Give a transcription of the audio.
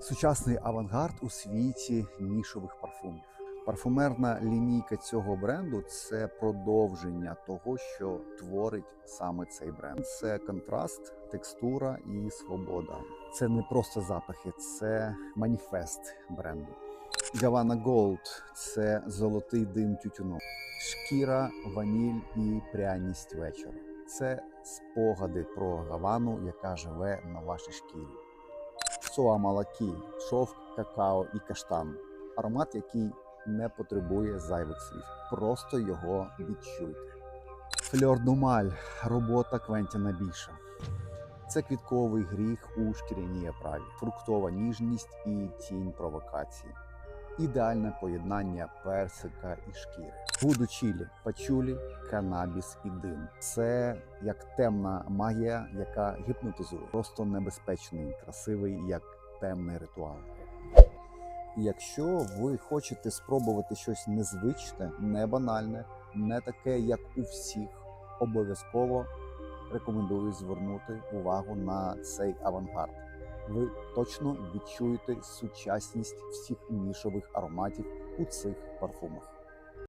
Сучасний авангард у світі нішових парфумів. Парфумерна лінійка цього бренду це продовження того, що творить саме цей бренд. Це контраст, текстура і свобода. Це не просто запахи, це маніфест бренду. Гавана Голд це золотий дим тютюну, шкіра, ваніль і пряність вечора. Це спогади про гавану, яка живе на вашій шкірі. Суа Малакі, шовк, какао і каштан. Аромат, який не потребує зайвих слів. Просто його відчуйте. Фльор Думаль, робота Квентіна Біша. Це квітковий гріх у шкіряній оправі, фруктова ніжність і тінь провокації. Ідеальне поєднання персика і шкіри. Вуду чілі, пачулі, канабіс і дим. Це як темна магія, яка гіпнотизує. Просто небезпечний, красивий, як темний ритуал. Якщо ви хочете спробувати щось незвичне, не банальне, не таке, як у всіх, обов'язково рекомендую звернути увагу на цей авангард. Ви точно відчуєте сучасність всіх нішових ароматів у цих парфумах.